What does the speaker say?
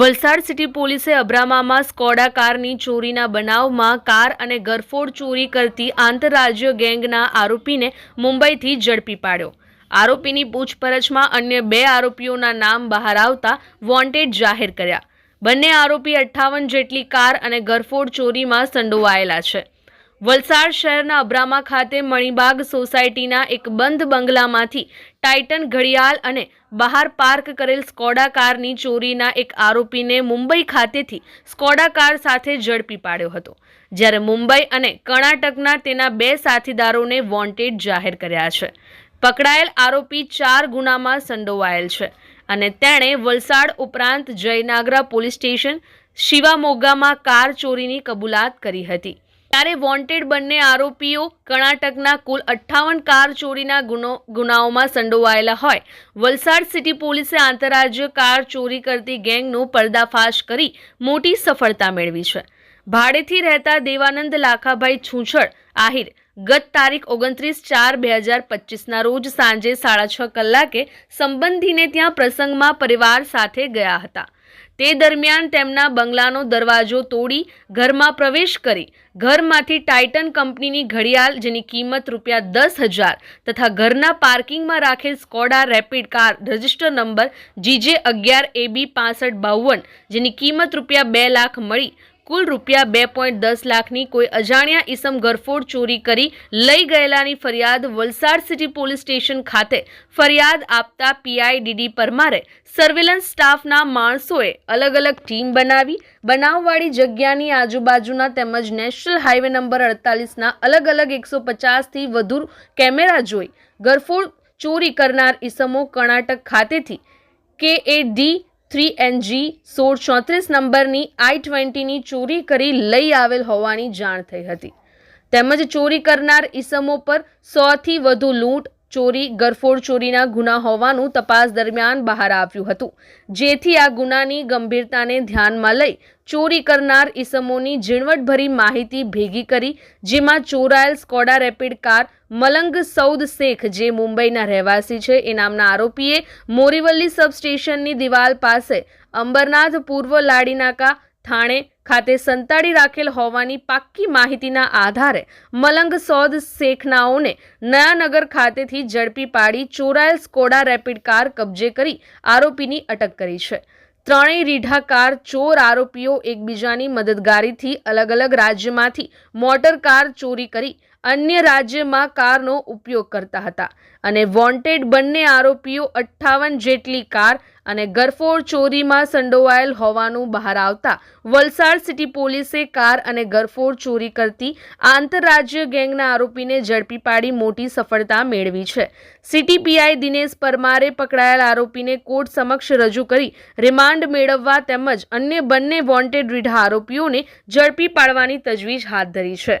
Valsad city પોલીસે અબ્રામામાં Skoda કારની ચોરીના બનાવમાં કાર અને ગરફોડ ચોરી કરતી આંતરરાજ્ય ગેંગના આરોપીને મુંબઈથી ઝડપી પાડ્યો. આરોપીની પૂછપરછમાં અન્ય બે આરોપીઓના નામ બહાર આવતા વોન્ટેડ જાહેર કર્યા. બંને આરોપી અઠ્ઠાવન જેટલી કાર અને ગરફોડ ચોરીમાં સંડોવાયેલા છે. વલસાડ શહેરના અબ્રામા ખાતે મણિબાગ સોસાયટીના એક બંધ બંગલામાંથી ટાઇટન ઘડિયાળ અને બહાર પાર્ક કરેલ સ્કોડા કારની ચોરીના એક આરોપીને મુંબઈ ખાતેથી સ્કોડા કાર સાથે ઝડપી પાડ્યો હતો. જ્યારે મુંબઈ અને કર્ણાટકના તેના બે સાથીદારોને વોન્ટેડ જાહેર કર્યા છે. પકડાયેલ આરોપી ચાર ગુનામાં સંડોવાયેલ છે અને તેણે વલસાડ ઉપરાંત જયનાગરા પોલીસ સ્ટેશન શિવામોગામાં કાર ચોરીની કબૂલાત કરી હતી. ત્યારે વોન્ટેડ બંને આરોપીઓ કર્ણાટકના કુલ અઠ્ઠાવન કાર ચોરીના ગુનો, ગુનાઓમાં સંડોવાયેલા હોય. વલસાડ સિટી પોલીસે આંતરરાજ્ય કાર ચોરી કરતી ગેંગનો પર્દાફાશ કરી મોટી સફળતા મેળવી છે. ભાડેથી રહેતા દેવાનંદ લાખાભાઈ છૂછડ, આહિર ગત તારીખ ઓગણત્રીસ ચાર બે હજાર પચીસના રોજ સાંજે સાડા છ કલાકે સંબંધીને ત્યાં પ્રસંગમાં પરિવાર સાથે ગયા હતા. તે દરમિયાન તેમના બંગલાનો દરવાજો તોડી ઘરમાં પ્રવેશ કરી ઘરમાંથી ટાઇટન કંપનીની ઘડિયાળ જેની કિંમત રૂપિયા દસ હજાર તથા ઘરના પાર્કિંગમાં રાખેલ Skoda Rapid car register number GJ અગિયાર એબી પાસઠ બાવન જેની કિંમત રૂપિયા બે લાખ મળી કુલ રૂપિયા બે પોઈન્ટ દસ લાખની કોઈ અજાણ્યા ઈસમ ગરફોડ ચોરી કરી લઈ ગયેલાની ફરિયાદ વલસાડ સિટી પોલીસ સ્ટેશન ખાતે ફરિયાદ આપતા પીઆઈ ડીડી પરમારે સર્વેલન્સ સ્ટાફના માણસોએ અલગ અલગ ટીમ બનાવી, બનાવવાળી જગ્યાની આજુબાજુના તેમજ નેશનલ હાઈવે નંબર અડતાલીસના અલગ અલગ એકસો પચાસથી વધુ કેમેરા જોઈ ગરફોડ ચોરી કરનાર ઈસમો કર્ણાટક ખાતેથી કે એ ડી થ્રી એનજી સોળ ચોત્રીસ નંબરની આઈ ટ્વેન્ટીની ચોરી કરી લઈ આવેલ હોવાની જાણ થઈ હતી. તેમજ ચોરી કરનાર ઈસમો પર સોથી વધુ લૂંટ ચોરી, ગરફોડ ચોરીના ગુના હોવાનું તપાસ દરમિયાન બહાર આવ્યું હતું. જેથી આ ગુનાની ગંભીરતાને ધ્યાનમાં લઈ ચોરી કરનાર ઈસમોની ઝીણવટભરી માહિતી ભેગી કરી, જેમાં ચોરાયેલ Skoda Rapid car Malang Saud Shaikh, જે મુંબઈના રહેવાસી છે, એ નામના આરોપીએ મોરીવલ્લી સબસ્ટેશનની દિવાલ પાસે અંબરનાથ પૂર્વ લાડીનાકા થાણે ખાતે સંતાડી રાખેલ હોવાની પાક્કી માહિતીના આધારે મલંગ સોદ શેખનાઓને નયાનગર ખાતેથી ઝડપી પાડી ચોરાયેલ સ્કોડા રેપિડ કાર કબજે કરી આરોપીની અટક કરી છે. ત્રણેય રીઢા કાર ચોર આરોપીઓ એકબીજાની મદદગારીથી અલગ અલગ રાજ્યમાંથી મોટર કાર ચોરી કરી અન્ય રાજ્યમાં કારનો ઉપયોગ કરતા હતા અને વોન્ટેડ બંને આરોપીઓ અઠ્ઠાવન જેટલી કાર અને ગરફોડ ચોરીમાં સંડોવાયેલ હોવાનું બહાર આવતા વલસાડ સિટી પોલીસે કાર અને ગરફોડ ચોરી કરતી આંતરરાજ્ય ગેંગના આરોપીને ઝડપી પાડી મોટી સફળતા મેળવી છે. સિટી પીઆઈ દિનેશ પરમારે પકડાયેલ આરોપીને કોર્ટ સમક્ષ રજૂ કરી રિમાન્ડ મેળવવા તેમજ અન્ય બંને વોન્ટેડ રીઢા આરોપીઓને ઝડપી પાડવાની તજવીજ હાથ ધરી છે.